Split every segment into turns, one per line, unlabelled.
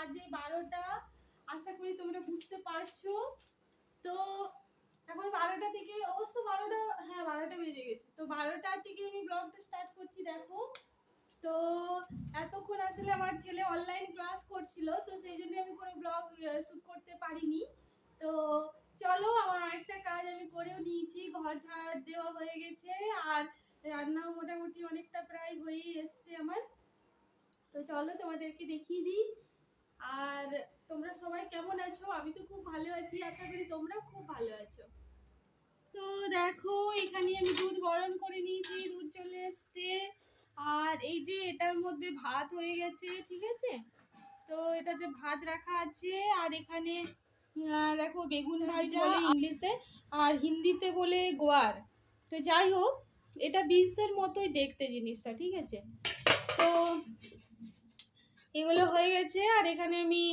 বাজে বারোটা। আশা করি তোমরা বুঝতে পারছ। তো এখন বারোটা থেকে, অবশ্য বারোটা হ্যাঁ বারোটা বেজে গেছে। তো বারোটা থেকে আমি ব্লগটা স্টার্ট করছি, দেখো। তো এতক্ষণ আসলে আমার ছেলে অনলাইন ক্লাস করছিল, তো সেই জন্য আমি কোনো ব্লগ শ্যুট করতে পারিনি। তো চলো, আমার আরেকটা কাজ আমি করেও নিয়েছি, ঘর ঝাড় দেওয়া হয়ে গেছে, আর রান্নাও মোটামুটি অনেকটা প্রায় হয়েই এসছে আমার। তো চলো তোমাদেরকে দেখিয়ে দিই। আর তোমরা সবাই কেমন আছো? আমি তো খুব ভালো আছি আশা করি তোমরাও খুব ভালো আছো। তো দেখো এখানে আমি দুধ গরম করে নিয়েছি দুধ চলে এসছে। আর এই যে এটার মধ্যে ভাত হয়ে গেছে ঠিক আছে? তো এটাতে ভাত রাখা আছে আর এখানে দেখো বেগুন ভাজা বলে ইংলিশে? আর হিন্দিতে বলে গোয়ার। তো যাই হোক এটা বিনসের মতোই দেখতে জিনিসটা ঠিক আছে? তো এগুলো হয়ে গেছে। আর এখানে আমি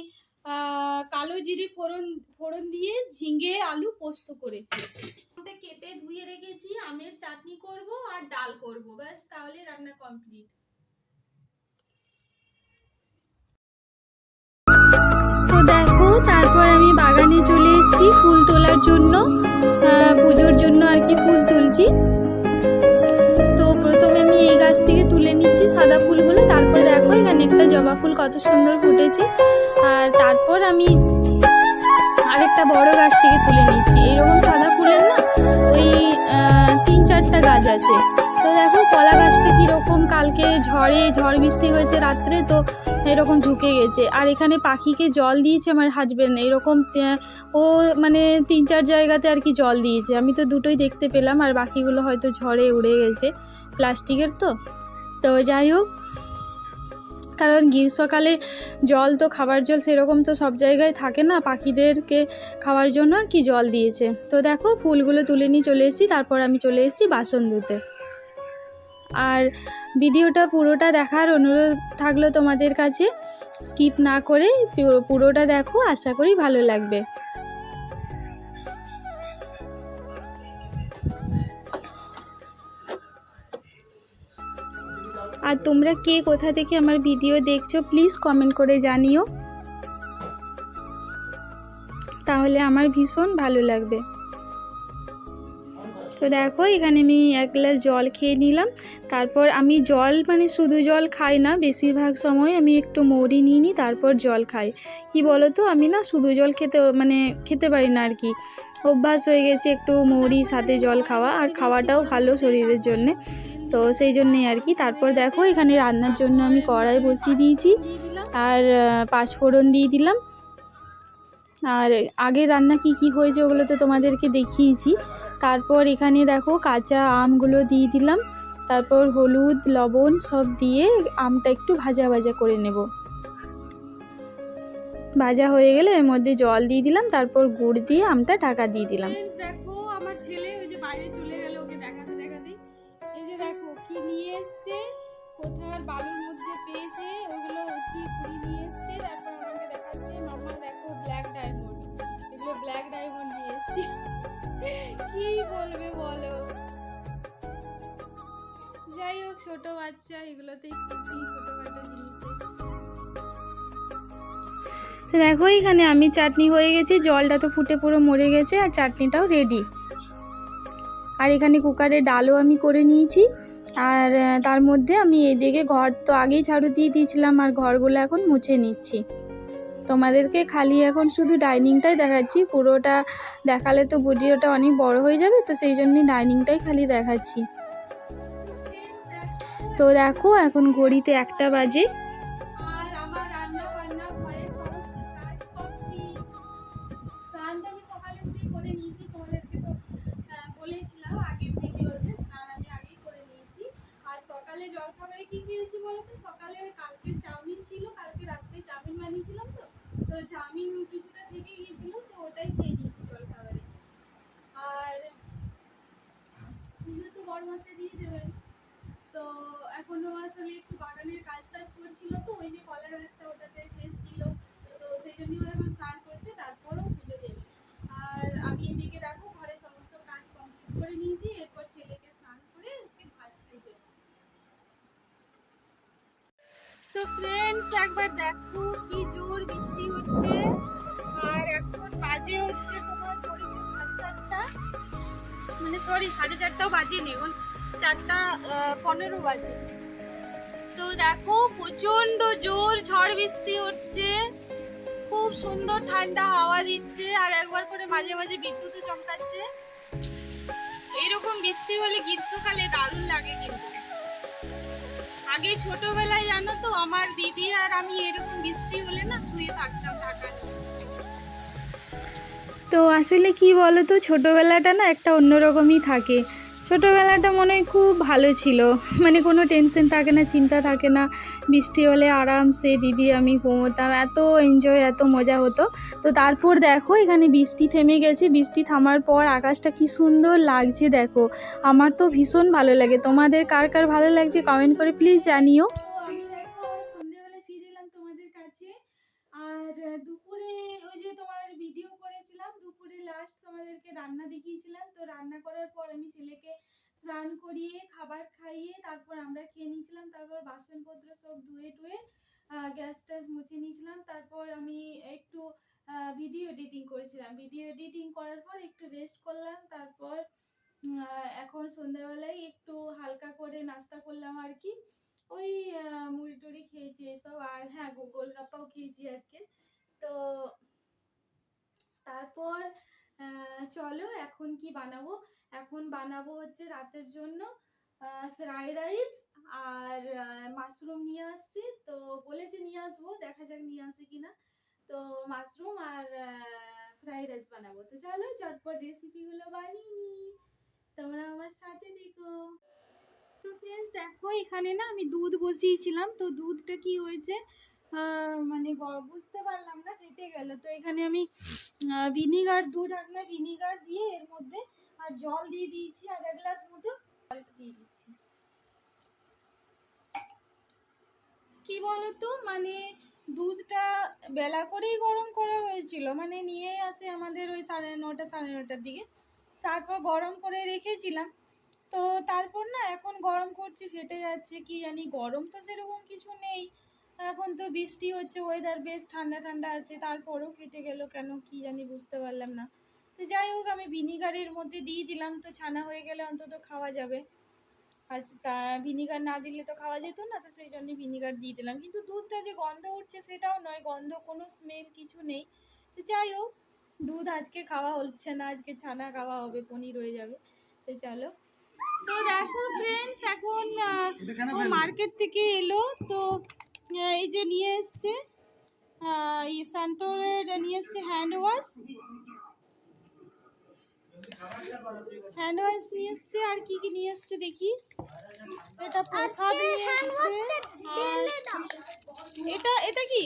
কালো জিরে ফোড়ন ফোড়ন দিয়ে ঝিঙে আলু পোস্ত করেছি। কেটে ধুয়ে রেখেছি, আমের চাটনি করব আর ডাল করব। ব্যাস, তাহলে রান্না কমপ্লিট।
তো দেখো, তারপর আমি বাগানে চলে এসেছি ফুল তোলার জন্য। পুজোর জন্য আর কি ফুল তুলছি। প্রথমে আমি এই গাছ থেকে তুলে নিচ্ছি সাদা ফুলগুলো। তারপরে দেখো, এখানে একটা জবা ফুল কত সুন্দর ফুটেছে। আর তারপর আমি আরেকটা বড় গাছ থেকে তুলে নিচ্ছি। এরকম সাদা ফুলের না ওই তিন চারটা গাছ আছে। দেখো, কলা গাছটা কীরকম? কালকে ঝড়ে, ঝড় বৃষ্টি হয়েছে রাত্রে, তো এরকম ঝুঁকে গেছে। আর এখানে পাখিকে জল দিয়েছে আমার হাজবেন্ড এরকম ও মানে তিন চার জায়গাতে আর কি জল দিয়েছে। আমি তো দুটোই দেখতে পেলাম, আর বাকিগুলো হয়তো ঝড়ে উড়ে গেছে প্লাস্টিকের তো। তো যাই হোক, কারণ গ্রীষ্মকালে জল তো, খাবার জল সেরকম তো সব জায়গায় থাকে না। পাখিদেরকে খাওয়ার জন্য আর কি জল দিয়েছে। তো দেখো, ফুলগুলো তুলে নিয়ে চলে এসেছি, তারপর আমি চলে এসেছি বাসন ধুতে। আর ভিডিওটা পুরোটা দেখার অনুরোধ থাকল তোমাদের কাছে। স্কিপ না করে পুরোটা দেখো, আশা করি ভালো লাগবে। আর তোমরা কে কোথা থেকে আমার ভিডিও দেখছ, প্লিজ কমেন্ট করে জানিও। তাহলে আমার ভীষণ ভালো লাগবে। তো দেখো, এখানে আমি এক গ্লাস জল খেয়ে নিলাম। তারপর আমি জল মানে শুধু জল খাই না, বেশিরভাগ সময় আমি একটু মৌরি নিয়ে নিই, তারপর জল খাই। কি বলো তো আমি না শুধু জল খেতে মানে খেতে পারি না আর কি অভ্যাস হয়ে গেছে একটু মৌরি, সাথে জল খাওয়া, আর খাওয়াটাও ভালো শরীরের জন্যে। তো সেই জন্যেই আর কি তারপর দেখো, এখানে রান্নার জন্য আমি কড়াই বসিয়ে দিয়েছি, আর পাঁচফোড়ন দিয়ে দিলাম। আর আগে রান্না কি কি হয়েছে ওগুলো তো তোমাদেরকে দেখিয়েছি। তারপর এখানে দেখো কাঁচা আমগুলো দিয়ে দিলাম। তারপর হলুদ, লবণ সব দিয়ে আমটা একটু ভাজা ভাজা করে নেব। ভাজা হয়ে গেলে এর মধ্যে জল দিয়ে দিলাম, তারপর গুড় দিয়ে আমটা ঢাকা দিয়ে দিলাম।
দেখো আমার ছেলে ওই যে বাইরে চলে গেল ওকে দেখাতে দেখাতে। এই যে দেখো কি নিয়ে এসছে, কোথার বালুর মধ্যে পেয়েছে, ওগুলো কি নিয়ে এসছে, তারপর আমাকে দেখাচ্ছে। ব্ল্যাক ডায়মন্ড কি বলবে বলো? যাই হোক, ছোট বাচ্চা খুশি
তো দেখো, এখানে আমি চাটনি হয়ে গেছে, জলটা তো ফুটে পুরো মরে গেছে, আর চাটনিটাও রেডি আর এখানে কুকারে ডালও আমি করে নিয়েছি, আর তার মধ্যে আমি এদিকে ঘর তো আগেই ঝাড়ু দিয়ে দিয়েছিলাম, আর ঘরগুলো এখন মুছে নিচ্ছি। তোমাদেরকে খালি এখন শুধু ডাইনিংটাই দেখাচ্ছি। পুরোটা দেখালে তো ভিডিওটা অনেক বড় হয়ে যাবে, তো সেই জন্যই ডাইনিংটাই খালি দেখাচ্ছি। তো দেখো, এখন ঘড়িতে একটা বাজে।
সকালে জলখাবারে কি খেয়েছি বলো তো? সকালে কালকে চাউমিন ছিল, কালকে রাত্রে চাউমিন বানিয়েছিলাম তো। তো চাউমিন কিছুটা থেকে গিয়েছিল, তো ওটাই খেয়ে নিয়েছি জলখাবারে। আর পুজো তো বড় মাসে দিয়ে দেবেন। তো এখনও আসলে একটু বাগানের কাজ টাজ করছিল তো, ওই যে কলা গাছটা ওটাতে ফেস দিল। তো সেই জন্যই ও এখন স্নান করছে, তারপরও পুজো দেবে। আর আমি এদিকে দেখো, ঘরে সমস্ত কাজ কমপ্লিট করে নিয়েছি, এরপর ছেলেকে স্নান করে ওকে ভাত খাই দেবো তো তো ফ্রেন্ডস একবার দেখো কি জোর বৃষ্টি হচ্ছে। আর এখন বাজে হচ্ছে তোমার চারটা মানে সরি সাড়ে চারটাও বাজেনি, এখন চারটা পনেরো বাজে। তো দেখো প্রচণ্ড জোর ঝড় বৃষ্টি হচ্ছে। খুব সুন্দর ঠান্ডা হাওয়া দিচ্ছে আর একবার করে মাঝে মাঝে বিদ্যুৎও চমকাচ্ছে। এইরকম বৃষ্টি হলে গ্রীষ্মকালে দারুণ লাগে আগে ছোটবেলায় জানো তো, আমার দিদি আর আমি এরকম বৃষ্টি হলে না শুয়ে থাকতাম ঢাকার
তো আসলে কি বলো তো ছোটোবেলাটা না একটা অন্যরকমই থাকে। ছোটোবেলাটা মনে হয় খুব ভালো ছিল। মানে কোনো টেনশন থাকে না, চিন্তা থাকে না। বৃষ্টি হলে আরামসে দিদি আমি ঘুমোতাম। এত এনজয় এত মজা হতো। তো তারপর দেখো, এখানে বৃষ্টি থেমে গেছে। বৃষ্টি থামার পর আকাশটা কি সুন্দর লাগছে দেখো। আমার তো ভীষণ ভালো লাগে। তোমাদের কার কার ভালো লাগছে কমেন্ট করে প্লিজ জানিও।
লাস্ট তোমাদেরকে রান্না দেখিয়েছিলাম তো রান্না করার পর আমি ছেলেকে স্নান করিয়ে, খাবার খাইয়ে তারপর আমরা খেয়ে নিয়েছিলাম। তারপর বাসনপত্র সব ধুয়ে টুয়ে গ্যাস ট্যাস মুছে নিয়েছিলাম। তারপর আমি একটু ভিডিও এডিটিং করেছিলাম। ভিডিও এডিটিং করার পর একটু রেস্ট করলাম। তারপর এখন সন্ধ্যাবেলায় একটু হালকা করে নাস্তা করলাম আর কি। ওই মুড়ি টুড়ি খেয়েছি এসব। আর হ্যাঁ গোলগাপ্পাও খেয়েছি আজকে। তো তারপর চলো এখন কি বানাবো? এখন বানাবো হচ্ছে রাতের জন্য ফ্রাইড রাইস আর মাশরুম নিয়ে আসছি। তো বলেছে নিয়ে আসব, দেখা যাক নিয়ে আসে কিনা। তো মাশরুম আর ফ্রাইড রাইস বানাবো। তো চলো চটপট রেসিপিগুলো বানিয়ে নিই। তোমরা আমার সাথে দেখো তো ফ্রেন্ডস দেখো এখানে না আমি দুধ বসিয়েছিলাম। তো দুধটা কি হয়েছে? মানে বুঝতে পারলাম না ফেটে গেল। তো এখানে আমি ভিনিগার, দু ঢাকনা ভিনিগার দিয়ে এর মধ্যে, আর জল দিয়ে দিয়েছি, আধা গ্লাস মতো জল দিয়ে দিচ্ছি। কি বলতো মানে দুধটা বেলা করেই গরম করা হয়েছিল মানে নিয়ে আসে আমাদের ওই সাড়ে নটা, সাড়ে নটার দিকে। তারপর গরম করে রেখেছিলাম। তো তারপর না, এখন গরম করছে, ফেটে যাচ্ছে, কি জানি, গরম তো সেরকম কিছু নেই। এখন তো বৃষ্টি হচ্ছে ওয়েদার বেশ ঠান্ডা ঠান্ডা আছে তারপরেও ফেটে গেল কেন কি জানি বুঝতে পারলাম না। তো যাই হোক আমি ভিনিগারের মধ্যে দিয়ে দিলাম তো ছানা হয়ে গেলে অন্তত খাওয়া যাবে। আর তা ভিনিগার না দিলে তো খাওয়া যেত না তো সেই জন্য ভিনিগার দিয়ে দিলাম। কিন্তু দুধটা যে গন্ধ উঠছে সেটাও নয় গন্ধ কোনো স্মেল কিছু নেই। তো যাই হোক দুধ আজকে খাওয়া হচ্ছে না আজকে ছানা খাওয়া হবে পনির হয়ে যাবে। তো চলো। তো দেখো ফ্রেন্ডস এখন ও মার্কেট থেকে এলো তো এই যে নিয়ে এসছে এই সান্তোরের নিয়ে এসছে হ্যান্ড ওয়াশ হ্যান্ড ওয়াশ নিয়ে এসছে আর কি কি নিয়ে এসছে দেখি। এটা প্রসাদ নিয়ে এসছে আর এটা এটা কি?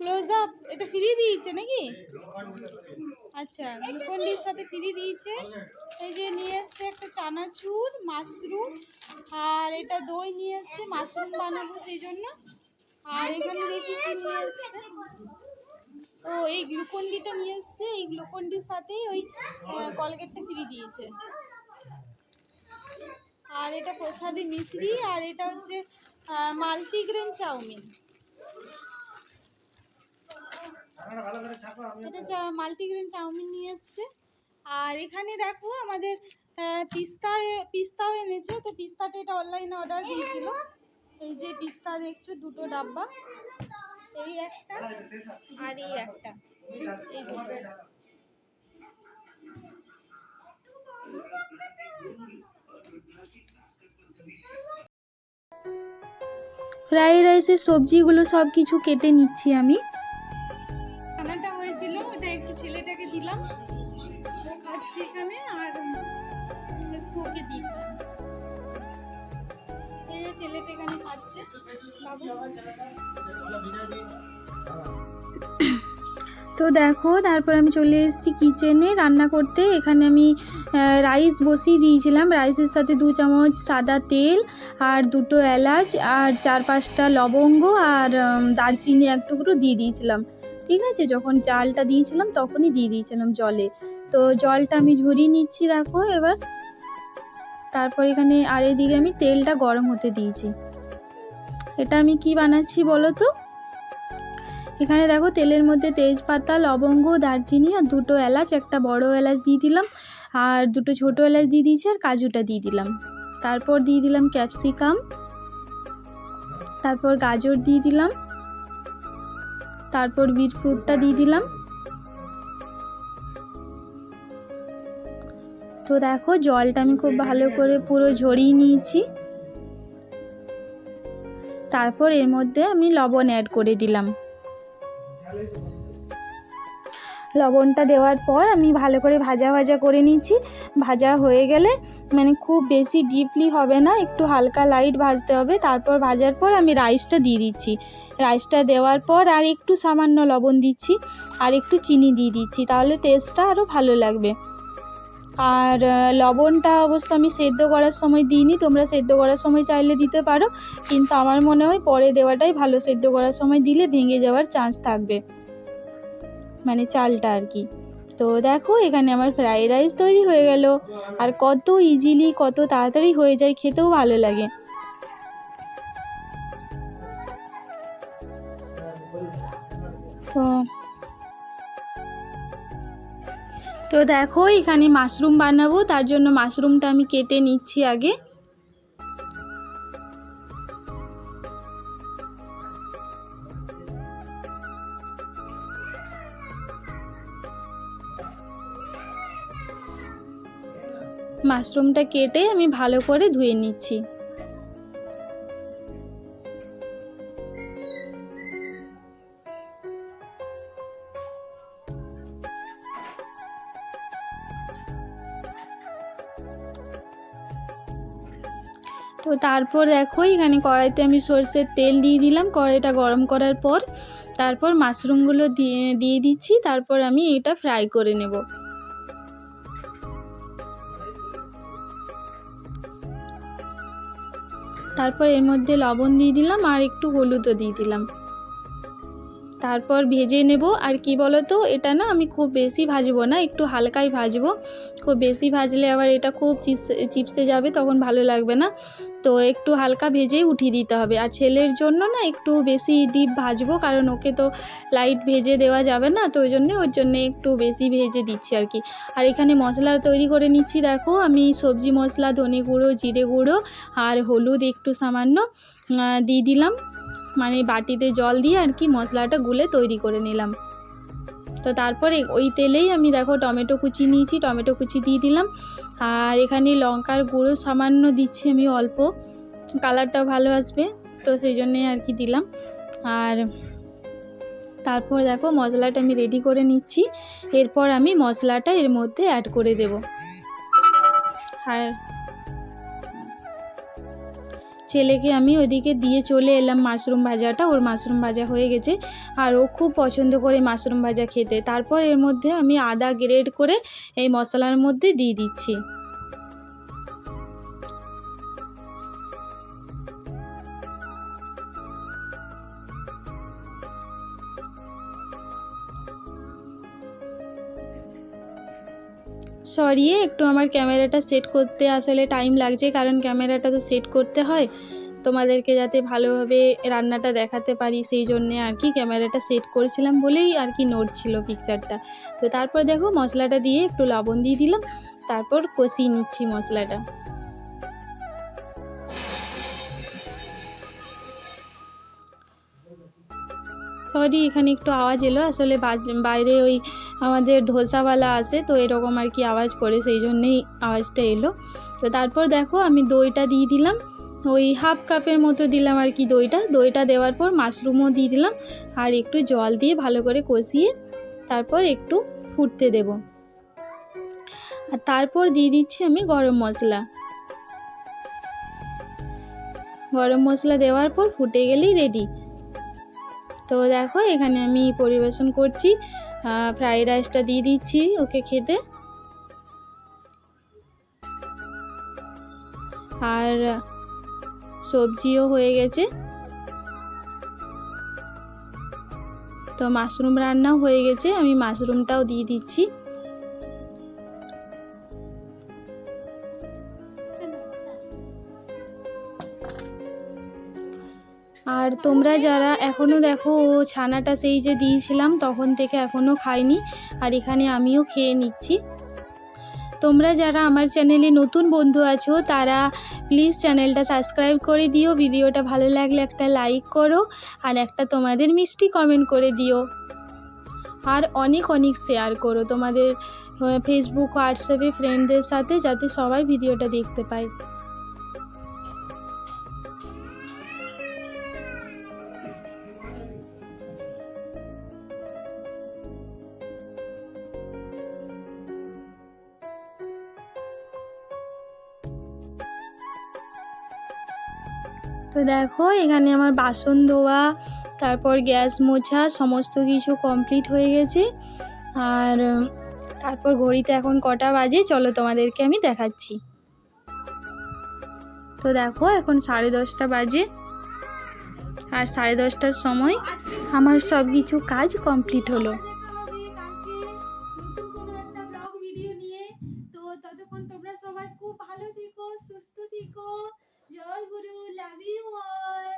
ক্লোজ আপ এটা ফ্রি দিয়েছে নাকি? আচ্ছা গ্লুকন্ডির সাথে ফ্রি দিয়েছে। এই যে নিয়ে এসছে একটা চানাচুর, মাশরুম, আর এটা দই নিয়ে এসছে, মাশরুম বানাবো সেই জন্য। আর এখানে দেখি কি নিয়ে এসছে। ও, এই গ্লুকন্ডিটা নিয়ে এসছে, এই গ্লুকন্ডির সাথেই ওই কলগেটটা ফ্রি দিয়েছে। আর এটা প্রসাদী মিশ্রি আর এটা হচ্ছে মাল্টিগ্রেন চাউমিন। এটা মাল্টিগ্রেন চাউমিন নিয়ে এসছে। আর এখানে দেখো আমাদের পিস্তা পিস্তাও এনেছে। তো পিস্তাটা এটা অনলাইনে অর্ডার দিয়েছিল। এই যে পিস্তা দেখছ দুটো ডাব্বা। এই একটা আর এই একটা। এই দুটো
ফ্রাইড রাইসের সবজিগুলো সব কিছু কেটে নিচ্ছি আমি।
বাবু
তো দেখো, তারপর আমি চলে এসেছি কিচেনে রান্না করতে। এখানে আমি রাইস বসিয়ে দিয়েছিলাম। রাইসের সাথে দু চামচ সাদা তেল আর দুটো এলাচ আর চার পাঁচটা লবঙ্গ আর দারচিনি এক টুকরো দিয়ে দিয়েছিলাম। ঠিক আছে? যখন চালটা দিয়েছিলাম তখনই দিয়ে দিয়েছিলাম জলে। তো জলটা আমি ঝরিয়ে নিচ্ছি রাখো এবার। তারপর এখানে আর এদিকে আমি তেলটা গরম হতে দিয়েছি। এটা আমি কি বানাচ্ছি বলো তো? এখানে দেখো তেলের মধ্যে তেজপাতা, লবঙ্গ, দারচিনি আর দুটো এলাচ, একটা বড় এলাচ দিয়ে দিলাম আর দুটো ছোট এলাচ দিয়ে দিয়েছি আর কাজুটা দিয়ে দিলাম। তারপর দিয়ে দিলাম ক্যাপসিকাম, তারপর গাজর দিয়ে দিলাম, তারপর বিটফ্রুটটা দিয়ে দিলাম। তো দেখো জলটা আমি খুব ভালো করে পুরো ঝরিয়ে নিয়েছি। তারপর এর মধ্যে আমি লবণ অ্যাড করে দিলাম। লবণটা দেওয়ার পর আমি ভালো করে ভাজা ভাজা করে নিচ্ছি। ভাজা হয়ে গেলে মানে খুব বেশি ডিপলি হবে না, একটু হালকা লাইট ভাজতে হবে। তারপর ভাজার পর আমি রাইসটা দিয়ে দিচ্ছি। রাইসটা দেওয়ার পর আর একটু সামান্য লবণ দিচ্ছি, আর একটু চিনি দিয়ে দিচ্ছি, তাহলে টেস্টটা আরও ভালো লাগবে। আর লবণটা অবশ্য আমি সেদ্ধ করার সময় দিইনি, তোমরা সেদ্ধ করার সময় চাইলে দিতে পারো, কিন্তু আমার মনে হয় পরে দেওয়াটাই ভালো, সেদ্ধ করার সময় দিলে ভেঙে যাওয়ার চান্স থাকবে মানে চালটা আর কি। তো দেখো, এখানে আমার ফ্রাইড রাইস তৈরি হয়ে গেল, আর কত ইজিলি কত তাড়াতাড়ি হয়ে যায়, খেতেও ভালো লাগে। তো তো দেখো, এখানে মাশরুম বানাবো, তার জন্য মাশরুমটা আমি কেটে নিচ্ছি আগে। মাশরুমটা কেটে আমি ভালো করে ধুয়ে নিচ্ছি। তারপর দেখো, এখানে কড়াইতে আমি সর্ষের তেল দিয়ে দিলাম। কড়াইটা গরম করার পর তারপর মাশরুমগুলো দিয়ে দিয়ে দিচ্ছি। তারপর আমি এটা ফ্রাই করে নেব। তারপর এর মধ্যে লবণ দিয়ে দিলাম আর একটু হলুদও দিয়ে দিলাম। তারপর ভেজে নেব। আর কি বলো তো এটা না আমি খুব বেশি ভাজবো না, একটু হালকাই ভাজবো। খুব বেশি ভাজলে আবার এটা খুব চিপস যাবে, তখন ভালো লাগবে না। তো একটু হালকা ভেজেই উঠিয়ে দিতে হবে। আর ছেলের জন্য না একটু বেশি ডিপ ভাজবো, কারণ ওকে তো লাইট ভেজে দেওয়া যাবে না, তো ওই জন্যে ওর জন্যে একটু বেশি ভেজে দিচ্ছি আর কি। আর এখানে মশলা তৈরি করে নিচ্ছি, দেখো। আমি সবজি মশলা, ধনে গুঁড়ো, জিরে গুঁড়ো আর হলুদ একটু সামান্য দিয়ে দিলাম। মানে বাটিতে জল দিয়ে আর কি মশলাটা গুলে তৈরি করে নিলাম। তো তারপরে ওই তেলেই আমি দেখো টমেটো কুচি নিয়েছি, টমেটো কুচি দিয়ে দিলাম। আর এখানে লঙ্কার গুঁড়ো সামান্য দিচ্ছি আমি অল্প কালারটা ভালো আসবে, তো সেই জন্যে আর কি দিলাম। আর তারপর দেখো মশলাটা আমি রেডি করে নিচ্ছি, এরপর আমি মশলাটা এর মধ্যে অ্যাড করে দেব। আর ছেলেকে আমি ওইদিকে দিয়ে চলে এলাম মাশরুম ভাজাটা। ওর মাশরুম ভাজা হয়ে গেছে। আর ও খুব পছন্দ করে মাশরুম ভাজা খেতে। তারপর এর মধ্যে আমি আদা গ্রেড করে এই মশলার মধ্যে দিয়ে দিচ্ছি। সরিয়ে একটু আমার ক্যামেরাটা সেট করতে আসলে টাইম লাগছে, কারণ ক্যামেরাটা তো সেট করতে হয়। তোমাদেরকে যাতে ভালোভাবে রান্নাটা দেখাতে পারি, সেই জন্যে আর কি ক্যামেরাটা সেট করেছিলাম বলেই আর কি নড়ছিল পিকচারটা তো তারপর দেখো মশলাটা দিয়ে একটু লবণ দিয়ে দিলাম, তারপর কষিয়ে নিচ্ছি মশলাটা। সরি এখানে একটু আওয়াজ এলো, আসলে বাইরে ওই আমাদের ধোসাওয়ালা আসে তো এরকম আর কি আওয়াজ করে, সেই জন্যেই আওয়াজটা এলো। তো তারপর দেখো, আমি দইটা দিয়ে দিলাম। ওই হাফ কাপের মতো দিলাম আর কি দইটা। দইটা দেওয়ার পর মাশরুমও দিয়ে দিলাম। আর একটু জল দিয়ে ভালো করে কষিয়ে তারপর একটু ফুটতে দেব। আর তারপর দিয়ে দিচ্ছি আমি গরম মশলা। গরম মশলা দেওয়ার পর ফুটে গেলেই রেডি তো দেখো, এখানে আমি পরিবেশন করছি। ফ্রাইড রাইসটা দিয়ে দিচ্ছি, ওকে খেতে। আর সবজিও হয়ে গেছে। তো মাশরুম রান্নাও হয়ে গেছে, আমি মাশরুমটাও দিয়ে দিচ্ছি। আর তোমরা যারা এখনও দেখো, ও ছানাটা সেই যে দিয়েছিলাম, তখন থেকে এখনও খাইনি, আর এখানে আমিও খেয়ে নিচ্ছি। তোমরা যারা আমার চ্যানেলে নতুন বন্ধু আছো, তারা প্লিজ চ্যানেলটা সাবস্ক্রাইব করে দিও, ভিডিওটা ভালো লাগলে একটা লাইক করো, আর একটা তোমাদের মিষ্টি কমেন্ট করে দিও। আর অনেক অনেক শেয়ার করো তোমাদের ফেসবুক হোয়াটসঅ্যাপে ফ্রেন্ডদের সাথে, যাতে সবাই ভিডিওটা দেখতে পায়। দেখো, এখানে আমার বাসন ধোয়া, তারপর গ্যাস মোছা, সমস্ত কিছু কমপ্লিট হয়ে গেছে। আর তারপর ঘড়িতে এখন কটা বাজে? চলো তোমাদেরকে আমি দেখাচ্ছি। তো দেখো, এখন সাড়ে দশটা বাজে। আর সাড়ে দশটার সময় আমার সব কিছু কাজ কমপ্লিট হলো।
তো ততক্ষণ তোমরা সবাই খুব ভালো থেকো, সুস্থ থেকো। জয় গুরু লাভ ইউ অল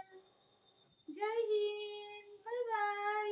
জয় হিন্দ বাই বাই